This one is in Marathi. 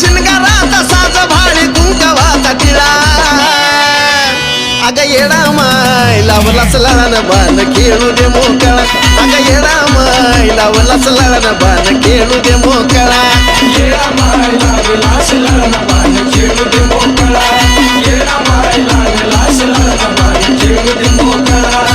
शिनगाराचा साज भाळी तू गव्हाचा टिळा अग येडा माय लावलाच लहान बाण खेळू दे मोकळा. अग येडा माय लावलाच लहान बाण खेळू दे मोकळा. येडा माय लावलाच लहान बाण खेळू दे मोकळा. येडा माय लावलाच लहान बाण खेळू दे मोकळा.